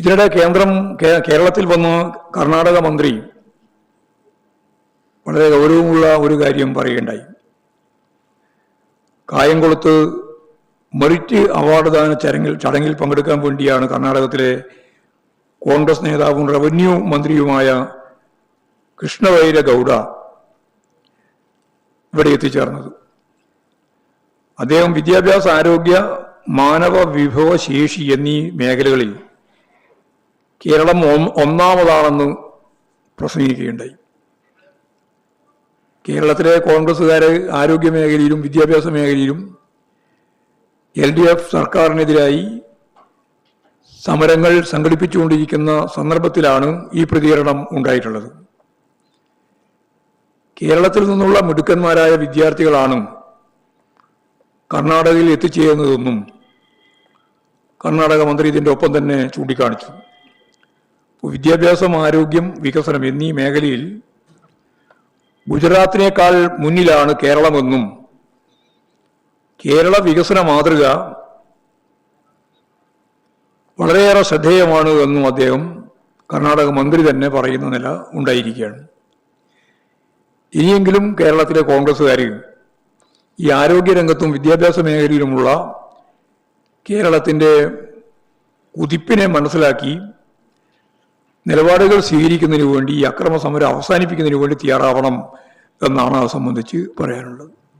ഇതിനിടെ കേന്ദ്രം കേരളത്തിൽ വന്ന് കർണാടക മന്ത്രി വളരെ ഗൗരവമുള്ള ഒരു കാര്യം പറയുകയുണ്ടായി. കായംകുളത്ത് മെറിറ്റ് അവാർഡ് ദാന ചടങ്ങിൽ ചടങ്ങിൽ പങ്കെടുക്കാൻ വേണ്ടിയാണ് കർണാടകത്തിലെ കോൺഗ്രസ് നേതാവും റവന്യൂ മന്ത്രിയുമായ കൃഷ്ണവൈര ഗൗഡ ഇവിടെ എത്തിച്ചേർന്നത്. അദ്ദേഹം വിദ്യാഭ്യാസ ആരോഗ്യ മാനവ വിഭവശേഷി എന്നീ മേഖലകളിൽ കേരളം ഒന്നാമതാണെന്ന് പ്രസംഗിക്കുകയുണ്ടായി. കേരളത്തിലെ കോൺഗ്രസ്സുകാർ ആരോഗ്യ മേഖലയിലും വിദ്യാഭ്യാസ മേഖലയിലും എൽ ഡി എഫ് സർക്കാരിനെതിരായി സമരങ്ങൾ സംഘടിപ്പിച്ചുകൊണ്ടിരിക്കുന്ന സന്ദർഭത്തിലാണ് ഈ പ്രതികരണം ഉണ്ടായിട്ടുള്ളത്. കേരളത്തിൽ നിന്നുള്ള മിടുക്കന്മാരായ വിദ്യാർത്ഥികളാണ് കർണാടകയിൽ എത്തിച്ചേരുന്നതെന്നും കർണാടക മന്ത്രി ഇതിന്റെ ഒപ്പം തന്നെ ചൂണ്ടിക്കാണിച്ചു. വിദ്യാഭ്യാസം ആരോഗ്യം വികസനം എന്നീ മേഖലയിൽ ഗുജറാത്തിനേക്കാൾ മുന്നിലാണ് കേരളമെന്നും കേരള വികസന മാതൃക വളരെയേറെ ശ്രദ്ധേയമാണ് എന്നും അദ്ദേഹം കർണാടക മന്ത്രി തന്നെ പറയുന്ന നില ഉണ്ടായിരിക്കുകയാണ്. ഇനിയെങ്കിലും കേരളത്തിലെ കോൺഗ്രസ്സുകാർ ഈ ആരോഗ്യരംഗത്തും വിദ്യാഭ്യാസ മേഖലയിലുമുള്ള കേരളത്തിന്റെ കുതിപ്പിനെ മനസ്സിലാക്കി നിലപാടുകൾ സ്വീകരിക്കുന്നതിന് വേണ്ടി ഈ അക്രമ സമരം അവസാനിപ്പിക്കുന്നതിന് വേണ്ടി തയ്യാറാവണം എന്നാണ് അത് സംബന്ധിച്ച് പറയാനുള്ളത്.